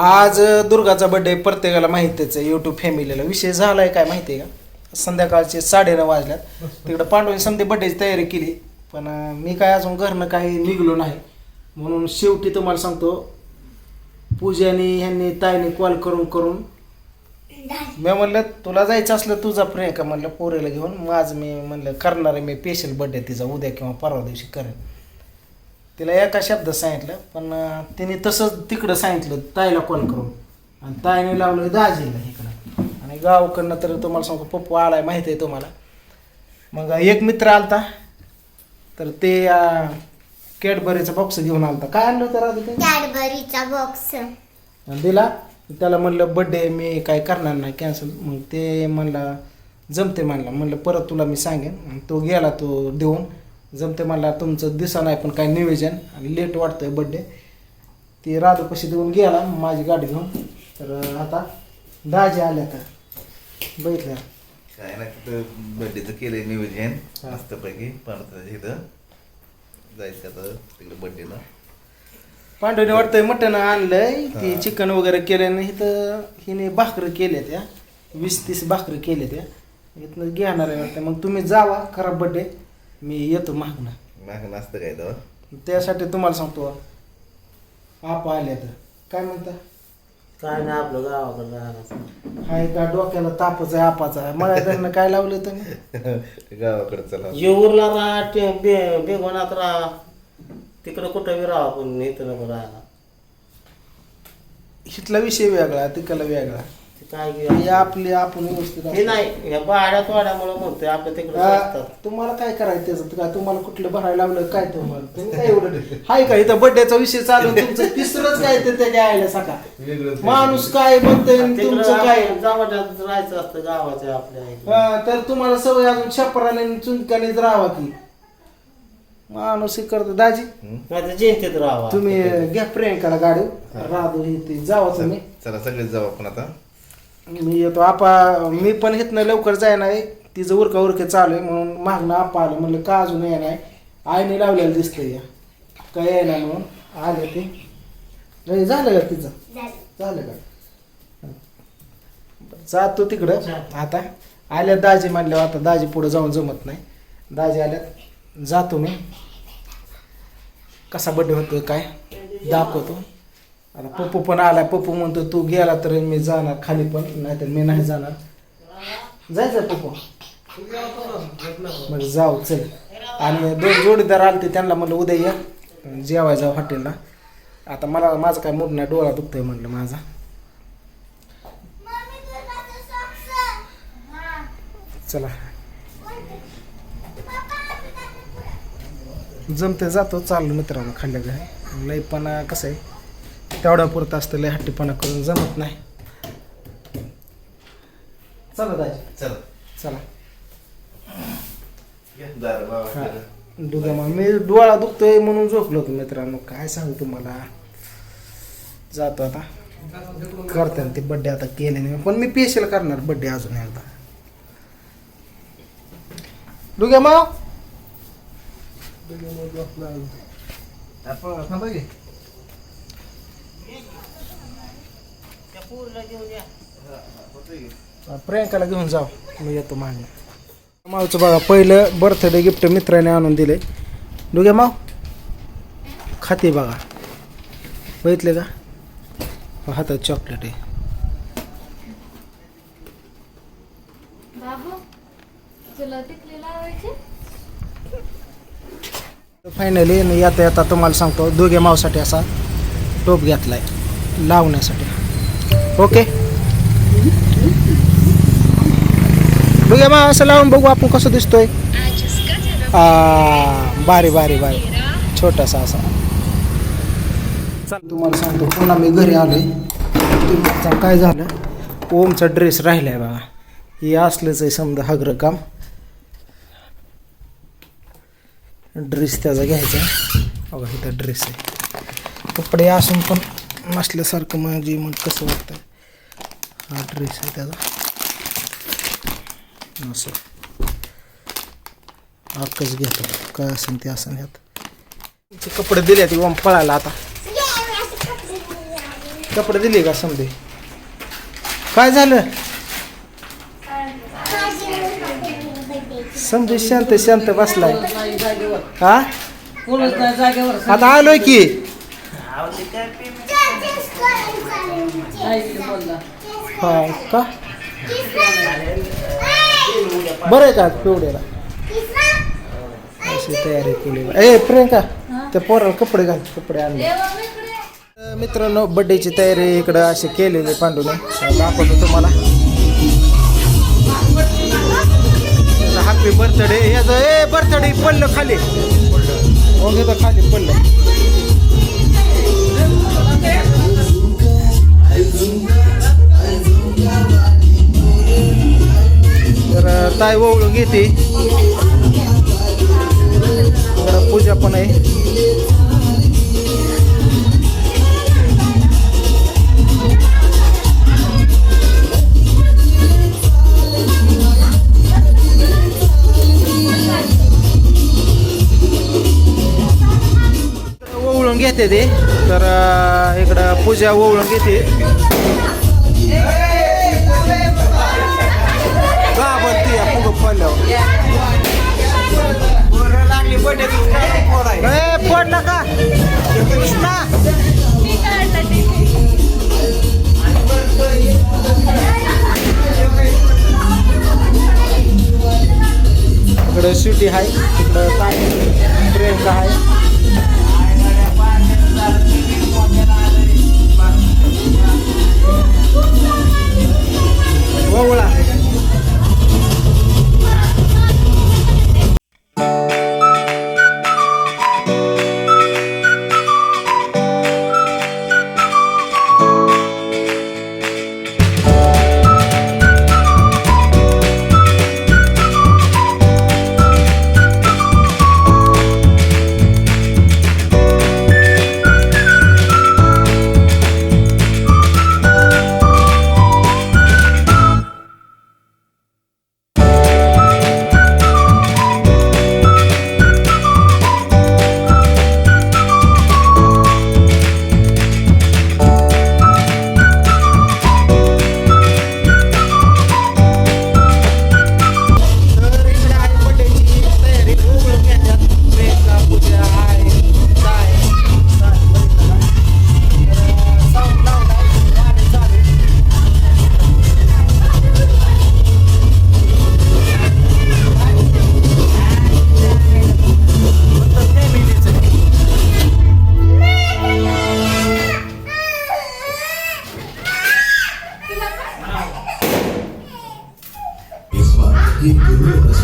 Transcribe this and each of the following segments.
आज दुर्गाचा बर्थडे प्रत्येकाला माहितीच आहे. युट्यूब फॅमिलीला विषय झालाय काय माहिती आहे का? संध्याकाळचे साडेनऊ वाजल्यात. तिकडं पांडवांनी समजे बर्थडेची तयारी केली. पण अं, मी काय अजून घरनं काही निघलो नाही. म्हणून शेवटी तुम्हाला सांगतो पूजानी ह्यांनी ताईने कॉल करून करून मी म्हणलं तुला जायचं असलं तुझा प्रियंका म्हणलं पोरीला घेऊन. मग आज मी म्हणलं करणार आहे मी स्पेशल बर्थडे तिचा. उद्या किंवा परवा दिवशी करेन. तिला एका शब्दात सांगितलं पण तिने तसंच तिकडं सांगितलं ताईला कॉल करून. आणि ताईने लावलं दाजीला इकडं. आणि गावाकडनं तर तुम्हाला सांगतो पप्पू आलाय माहिती आहे तुम्हाला. मग एक मित्र आलता तर ते कॅडबरीचा बॉक्स घेऊन आलता. काय आणलं होतं ते? कॅडबरीचा बॉक्स दिला. त्याला म्हणलं बड्डे मी काय करणार नाही कॅन्सल मग ते म्हणला जमते म्हणला. म्हणलं परत तुला मी सांगेन. आणि तो गेला तो देऊन. जमते म्हणला तुमचं दिसा नाही पण काय नियोजन आणि लेट वाटतंय बड्डे ती राधूपाशी देऊन गेला माझी गाडी घेऊन. तर आता दाजी आल्या तर बघितलं. काय ना तिथं बर्थडेचं केलंय नियोजन. मस्तपैकी. परत इथं जायचं आता तिकडे बर्थडेला पांडवने वाटतंय मटण आणलंय. ती. चिकन वगैरे केलं नाही इथं हिने भाकरी केल्या त्या. वीस तीस भाकरी केल्या त्या. इथनं घेणार आहे वाटतं मग तुम्ही जावा खराब बड्डे मी येतो मागणं मागं नसतं काय तेव्हा? त्यासाठी तुम्हाला सांगतो आप आले तर. काय म्हणता? काय नाही आपलं गावाकडं राहणार. हाय का डोक्याला तापच आहे आपाचा मला त्यांना काय लावलं तुम्ही? गावाकडे चला येऊरला राहा ते बे बेगोनात राहा तिकडं कुठं बी राहा पण इथं नको राहायला. इथला विषय वेगळा तिकडला वेगळा. ते काय हे आपले आपण व्यवस्थित हे. नाही या भाड्या तोड्यामुळे म्हणतोय आपल्या तिकडे हा, असतात तुम्हाला काय करायचं त्याचं काय तुम्हाला कुठलं भरायला लावलं? काय तुम्हाला? तुम्ही काय एवढं हाय का? इथं बड्डेचा विषय चालू आहे, तुमचं तिसरंच काय ते त्याच्या आयला सकाळ माणूस काय म्हणतंय आणि तुमचं काय जावट्यात राहायचं असतं गावाच्या आपल्या इकडे. हा, तर तुम्हाला सवय अजून छपराने आणि राहावा की. माणूस हे करतो. दाजी नाही तर जयंतीत राहावा तुम्ही घ्या प्रियंकाला गाडी. राहतो हे ते जावा तुम्ही. चला सगळेच जाऊ आपण आता. मी येतो. आपा मी पण इथनं लवकर जाय नाही तिचं उरका उरके चालू आहे म्हणून मागणं आपा आलं म्हणलं का अजून ये नाही? आईने लावलेलं दिसतंय या. काय येणार म्हणून? आले ते. नाही, झालं का तिचं? झालं का? जातो तिकडं. आता आल्या दाजी म्हणल्यावर आता दाजी पुढं जाऊन जमत नाही. दाजी आल्यात. जातो मी. कसा बड्डे होतो काय? दाखवतो. आता पप्पू पण आला पप्पू म्हणतो तू गेला तर मी जाणार खाली पण नाहीतर मी नाही जाणार. जायचं पप्पू. मग जाऊ चल. आणि दोन जोडीदार आलते त्यांना म्हणलं उद्या या. जेवाय जाऊ हॉटेलला. आता मला माझं काय मूड नाही डोळा दुखतोय म्हणलं माझा. चला. जमते जातो चाललो मित्रांनो खाल्ल्या घरी. लय पण कसं आहे तेवढ्या पुरतं असतं लय हट्टीपणा करून जमत नाही. चला दाजी. चला. चला. या, दार गावाकडे. दुधा मग मी डोळा दुखतोय म्हणून झोपलो होतो मित्रांनो. काय सांगू तुम्हाला? जातो आता. करते ना ते बड्डे आता केले नाही. पण मी पेशल करणार बड्डे अजून एकदा. डुग्या माव. आपण थांबा की. त्या पोरीला घेऊन या प्रियंकाला घेऊन जाऊ मी येतो मागे. मावचं बघा पहिलं बर्थडे गिफ्ट मित्राने आणून दिले. डुग्या माव खाते बघा. बघितले का? हातात चॉकलेट आहे. फायनली येता येता तुम्हाला सांगतो दोघे मावसाठी असा टोप घेतलाय. लावण्यासाठी. ओके दोघे माव असं लावून बघू आपण कसं दिसतोय आ, बारी बारी बारी छोटासा असा चल तुम्हाला सांगतो पुन्हा मी घरी आलोय तुम्हाला काय झालं ओमचा ड्रेस राहिलाय बघा हे असलंच आहे समजा हगरं काम ड्रेस त्याचा घ्यायचा बघा इथं ड्रेस आहे कपडे असून पण नसल्यासारखं माझी मग कसं वाटतं हा ड्रेस आहे त्याचा असं आकच घेतो काय असेल ते असेल ह्यात ते कपडे दिले ते ओम पळायला आता कपडे दिले का समजे काय झालं समजे शांत शांत बसलाय हा आता आलोय की हा का बरं आहे का पिवड्याला अशी तयारी केली. ए प्रियंका त्या पोराला कपडे घाल कपडे आणले. मित्रांनो बड्डेची तयारी इकडं अशी केलेली पांडूने. दाखवतो तुम्हाला. हॅपी बर्थडे याचं ए बर्थडे पडलं खाली. हो, ओके तर खाली पडलं. तर ताई ओवळून घेते इकडं पूजा पण आहे ओवळून घेते ते तर अं, इकडं पूजा ओवळून घेते इकडं शिटी आहे इकडं काय? झालं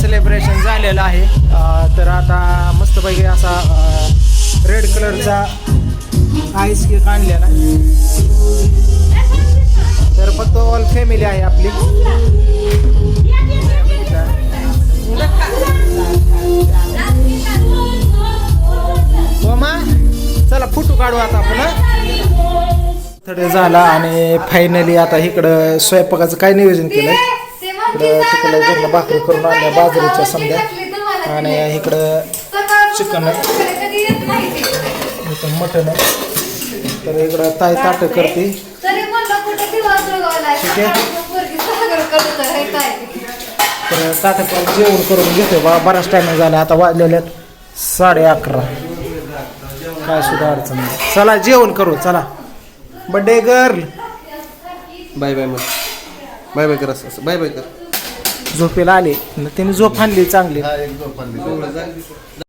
सेलिब्रेशन झालेलं आहे. तर आता मस्तपैकी असा रेड कलरचा आईस केक आणलेला तर फक्त ऑल फॅमिली आहे आपली. चला फोटो काढू आता आपण थोडे झाला आणि फायनली आता इकडं स्वयंपाकाचं काय नियोजन केलंय? इकडं तिकडं घरनं भाकरी करून आणल्या बाजरीच्या समजा आणि इकडं चिकन इथं मटण तर इकडं ताय ताट करते. ठीक आहे. तर ताट करून जेवण करून घेतो बा बराच टायमिंग झाला आता वाजलेले आहेत साडे अकरा. काय सुद्धा अडचण नाही. चला जेवण करू चला. बड्डे गर्ल बाय बाय मग. बाय बाय कर असं. बाय बाय कर. झोपेला आले त्यांनी झोप आणली चांगली हा एक झोप आणली.